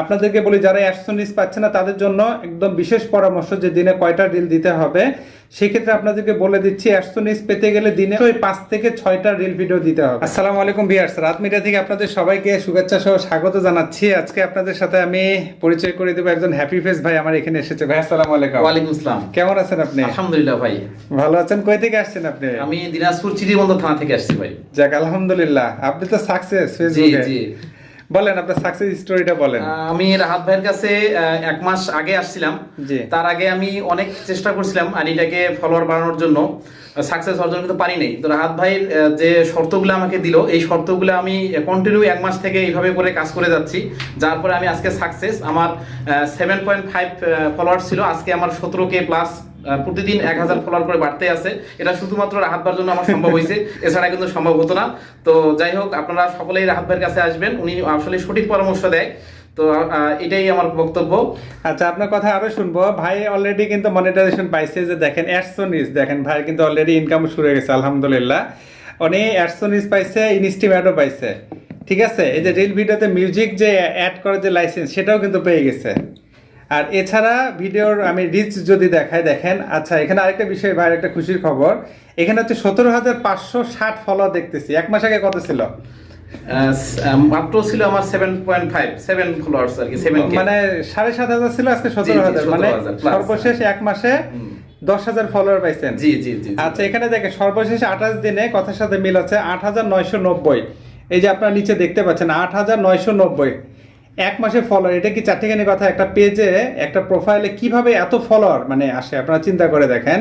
আপনাদেরকে বলি যারা অ্যাডসোনিস পাচ্ছে না তাদের জন্য একদম বিশেষ পরামর্শ যে দিনে কয়টা রিল দিতে হবে। সেক্ষেত্রে আপনাদেরকে বলে দিচ্ছি অ্যাডসোনিস পেতে গেলে দিনে ওই পাঁচ থেকে ছয়টা রিল ভিডিও দিতে হবে। আসসালামু আলাইকুম ভিয়ার্স রাত মিডিয়া থেকে আপনাদের সবাইকে শুভেচ্ছা সহ স্বাগত জানাচ্ছি। আজকে আপনাদের সাথে আমি পরিচয় করে দেবো একজন হ্যাপি ফেস ভাই আমার এখানে এসেছে। ভাই আসসালামু আলাইকুম। ওয়ালাইকুম আসসালাম। কেমন আছেন আপনি? আলহামদুলিল্লাহ ভাই। ভালো আছেন? কই থেকে আসছেন আপনি? আমি দিনাজপুর চিড়িবন্ধ থানা থেকে আসছি ভাই। যাক আলহামদুলিল্লাহ। আপনি তো সাকসেস জি ফেসবুকে জি। বলেন আপনার সাকসেস স্টোরিটা বলেন। আমি রাহাত ভাইয়ের কাছে এক মাস আগে আসছিলাম। তার আগে আমি অনেক চেষ্টা করছিলাম আনিটাকে ফলোয়ার বাড়ানোর জন্য। সাকসেস অর্জন করতে পারি নাই। তো রাহাত ভাইয়ের যে শর্তগুলো আমাকে দিল, এই শর্তগুলো আমি কন্টিনিউ এক মাস থেকে এইভাবে করে কাজ করে যাচ্ছি। যার পরে আমি আজকে সাকসেস আমার সেভেন পয়েন্ট ফাইভ ফলোয়ার ছিল। আজকে আমার সতেরো কে প্লাস প্রতিদিন এক হাজার ফলোয়ার করে বাড়তে আছে। এটা শুধুমাত্র রাহাত ভাইয়ের জন্য আমার সম্ভব হয়েছে। এছাড়া কিন্তু সম্ভব হতো না। তো যাই হোক, আপনারা সকলেই রাহাত ভাইয়ের কাছে আসবেন। উনি আসলে সঠিক পরামর্শ দেয়। তো এটাই আমার বক্তব্য। আচ্ছা আপনার কথা আরও শুনব। ভাই অলরেডি কিন্তু মনিটাইজেশন পাইছে যে দেখেন অ্যাডসোনিস দেখেন, ভাই কিন্তু অলরেডি ইনকাম শুরু হয়ে গেছে, আলহামদুলিল্লাহ। উনি অ্যাডসোনিস পাইছে ইনস্টিমেটও পাইছে। ঠিক আছে? এই যে রিল ভিডিওতে মিউজিক যে অ্যাড করার যে লাইসেন্স সেটাও কিন্তু পেয়ে গেছে। আর এছাড়া ভিডিওর আমি রিচ যদি দেখাই, দেখেন আচ্ছা এখানে আরেকটা বিষয়, ভাই একটা খুশির খবর। এখানে হচ্ছে সতেরো হাজার পাঁচশো ষাট ফলোয়ার দেখতেছি। এক মাস আগে কত ছিল? মাত্র ছিল আমার seven point five seven followers আর কি সেভেন মানে সাড়ে সাত হাজার ছিল আজকে সতেরো হাজার। মানে সর্বশেষ এক মাসে দশ হাজার ফলোয়ার পাইছেন। জি জি জি। আচ্ছা এখানে দেখে সর্বশেষ আঠাশ দিনে কথার সাথে মিল আছে আট হাজার নয়শো নব্বই। এই যে আপনার নিচে দেখতে পাচ্ছেন আট হাজার নয়শো নব্বই। এক মাসে ফলোয়ার এটা কি চারটিখানি কথা? একটা পেজে একটা প্রোফাইলে কীভাবে এত ফলোয়ার মানে আসে? আপনারা চিন্তা করে দেখেন।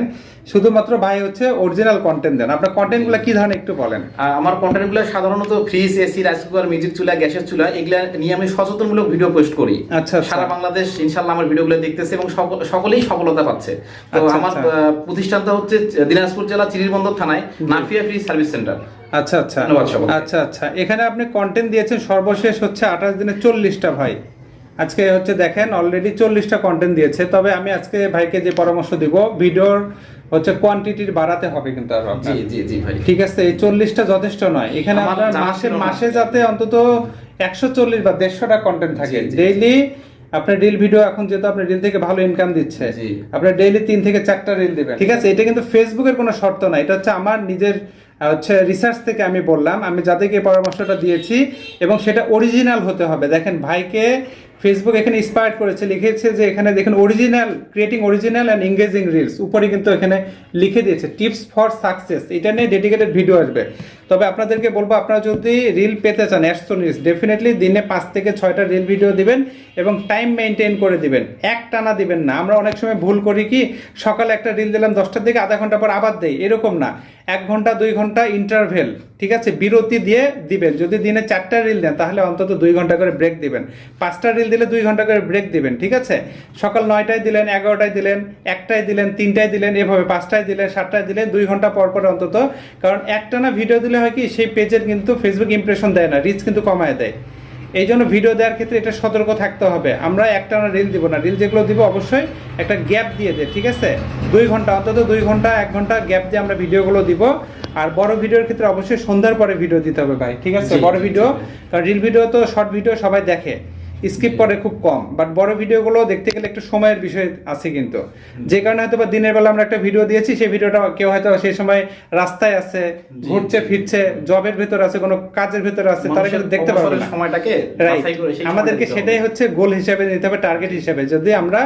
শুধুমাত্র ভাই হচ্ছে অরিজিনাল কন্টেন্ট দেন। আপনার কন্টেন্টগুলো কি ধরনের একটু বলেন। আমার কন্টেন্টগুলো সাধারণত fridge AC rice cooker music চুলা গ্যাসের চুলা এগুলা নিয়ে আমি সচেতনমূলক ভিডিও পোস্ট করি। আচ্ছা, আচ্ছা। সারা বাংলাদেশ ইনশাল্লাহ আমার ভিডিওগুলো দেখতেছে এবং সকলেই সফলতা পাচ্ছে। তো আচ্ছা, আমার আচ্ছা। প্রতিষ্ঠানটা হচ্ছে দিনাজপুর জেলা চিরিরবন্দর থানায় নাফিয়া ফ্রি সার্ভিস সেন্টার আচ্ছা আচ্ছা। আচ্ছা আচ্ছা। এখানে আপনি কন্টেন্ট দিয়েছেন সর্বশেষ হচ্ছে আঠাশ দিনে চল্লিশটা ভাই। আজকে হচ্ছে দেখেন অলরেডি চল্লিশটা কন্টেন্ট দিয়েছে। তবে আমি আজকে ভাইকে যে পরামর্শ দিব ভিডিওর হচ্ছে কোয়ান্টিটির বাড়াতে হবে কিন্তু আরও জি জি জি ভাই। ঠিক আছে এই চল্লিশটা যথেষ্ট নয়। এখানে আপনার মাসে মাসে যাতে অন্তত একশো চল্লিশ বা দেড়শোটা কন্টেন্ট থাকে। ডেইলি আপনার রিল ভিডিও এখন যেহেতু আপনার রিল থেকে ভালো ইনকাম দিচ্ছে আপনার ডেইলি তিন থেকে চারটা রিল দিবেন। ঠিক আছে এটা কিন্তু ফেসবুকের কোনো শর্ত না। এটা হচ্ছে আমার নিজের হচ্ছে রিসার্চ থেকে আমি বললাম, আমি যাদেরকে পরামর্শটা দিয়েছি এবং সেটা অরিজিনাল হতে হবে। দেখেন ভাইকে ফেসবুক এখানে ইন্সপায়ার করেছে, লিখেছে যে এখানে দেখেন original creating original and engaging reels উপরে কিন্তু এখানে লিখে দিয়েছে টিপস ফর সাকসেস এটা নিয়ে ডেডিকেটেড ভিডিও আসবে। তবে আপনাদেরকে বলব, আপনারা যদি রিল পেতে চান অ্যাস্টোনিস ডেফিনেটলি দিনে পাঁচ থেকে ছয়টা রিল ভিডিও দিবেন এবং টাইম মেনটেন করে দিবেন। এক টানা দিবেন না। আমরা অনেক সময় ভুল করি কি, সকালে একটা রিল দিলাম দশটার দিকে, আধা ঘণ্টা পর আবার দেই। এরকম না। এক ঘণ্টা, দুই ঘণ্টা ইন্টারভেল ঠিক আছে? বিরতি দিয়ে দিবেন। যদি দিনে চারটা রিল দেন তাহলে অন্তত দুই ঘণ্টা করে ব্রেক দিবেন। পাঁচটা রিল দিলে দুই ঘণ্টা করে ব্রেক দিবেন, ঠিক আছে? সকাল নয়টায় দিলেন, এগারোটায় দিলেন, একটায় দিলেন, তিনটায় দিলেন, এভাবে পাঁচটায় দিলেন, সাতটায় দিলেন, দুই ঘণ্টা পর পর অন্তত। কারণ একটানা ভিডিও দিলে হয় কি, সেই পেজের কিন্তু ফেসবুক ইমপ্রেশন দেয় না রিচ কিন্তু কমায় দেয়। এই জন্য ভিডিও দেওয়ার ক্ষেত্রে এটা সতর্ক থাকতে হবে। আমরা একটানা রিল দিব না। রিল যেগুলো দিব, অবশ্যই একটা গ্যাপ দিয়ে দেয়, ঠিক আছে? দুই ঘণ্টা, অন্তত দুই ঘণ্টা, এক ঘণ্টা গ্যাপ দিয়ে আমরা ভিডিওগুলো দিব। আর বড় ভিডিওর ক্ষেত্রে অবশ্যই সন্ধ্যার পরে ভিডিও দিতে হবে ভাই ঠিক আছে? বড় ভিডিও কারণ রিল ভিডিও তো শর্ট ভিডিও সবাই দেখে স্কিপ করে খুব কম বাট বড় ভিডিওগুলো দেখতে গেলে একটু সময়ের বিষয় আছে কিন্তু। যে কারণে হয়তো বা দিনের বেলা আমরা একটা ভিডিও দিয়েছি সেই ভিডিওটা কেউ হয়তো সেই সময় রাস্তায় আছে ঘুরছে ফিরছে জবের ভেতর আছে কোনো কাজের ভেতর আছে তারা কিন্তু দেখতে পাবে না। সময়টাকে রাইট আমাদেরকে সেটাই হচ্ছে গোল হিসাবে নিতে হবে টার্গেট হিসাবে যদি আমরা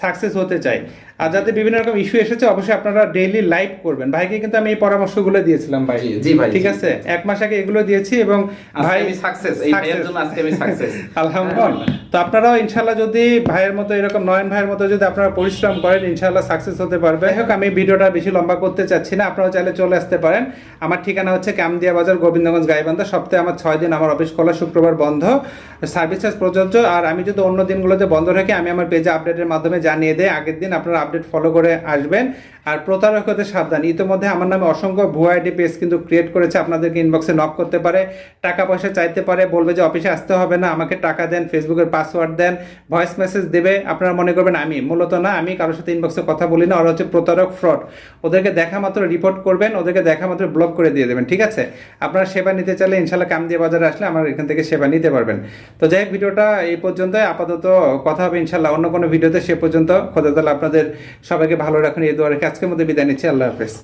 সাকসেস হতে চাই। আর যাতে বিভিন্ন রকম ইস্যু এসেছে অবশ্যই আপনারা ডেইলি লাইভ করবেন। ভাইকে কিন্তু আমি এই পরামর্শগুলো দিয়েছিলাম ভাই। জি, ভাই, ঠিক আছে? এক মাস আগে এগুলো দিয়েছি এবং ভাই আমি সাকসেস এই ভাইয়ের জন্য আজকে আমি সাকসেস আলহামদুলিল্লাহ। তো আপনারাও ইনশাল্লাহ যদি ভাইয়ের মতো এরকম নয়ন ভাইয়ের মতো যদি আপনারা পরিশ্রম করেন ইনশাল্লাহ সাকসেস হতে পারবে। যাই হোক আমি ভিডিওটা বেশি লম্বা করতে চাচ্ছি না আপনারাও চাইলে চলে আসতে পারেন। আমার ঠিকানা হচ্ছে কামদিয়া বাজার গোবিন্দগঞ্জ গাইবান্ধা। সপ্তাহে আমার ছয় দিন আমার অফিস খোলা শুক্রবার বন্ধ। সার্ভিসেস প্রযোজ্য। আর আমি যদি অন্য দিনগুলোতে বন্ধ রাখি আমি আমার পেজে আপডেটের মাধ্যমে জানিয়ে দেয় আগের দিন আপনারা আপডেট ফলো করে আসবেন। আর প্রতারক হতে সাবধান। ইতিমধ্যে আমার নামে অসংখ্য ভুয়া আইডি পেজ কিন্তু ক্রিয়েট করেছে। আপনাদেরকে ইনবক্সে নক করতে পারে। টাকা পয়সা চাইতে পারে। বলবে যে, অফিসে আসতে হবে না। আমাকে টাকা দেন ফেসবুকের পাসওয়ার্ড দেন ভয়েস মেসেজ দেবে। আপনারা মনে করবেন, আমি, মূলত না, আমি কারোর সাথে ইনবক্সে কথা বলি না। ওরা হচ্ছে প্রতারক ফ্রড ওদেরকে দেখা মাত্র রিপোর্ট করবেন। ওদেরকে দেখা মাত্র ব্লক করে দিয়ে দেবেন, ঠিক আছে? আপনারা সেবা নিতে চাইলে ইনশাল্লাহ কাম দিয়ে বাজারে আসলে আমার এখান থেকে সেবা নিতে পারবেন। তো যাই ভিডিওটা এই পর্যন্ত আপাতত কথা হবে ইনশাল্লাহ অন্য কোনো ভিডিওতে সে পর্যন্ত। খোদা তালা আপনাদের সবাইকে ভালো রাখুন এই দোয়ারে আজকের মধ্যে বিদায় নিচ্ছি আল্লাহ হাফেজ।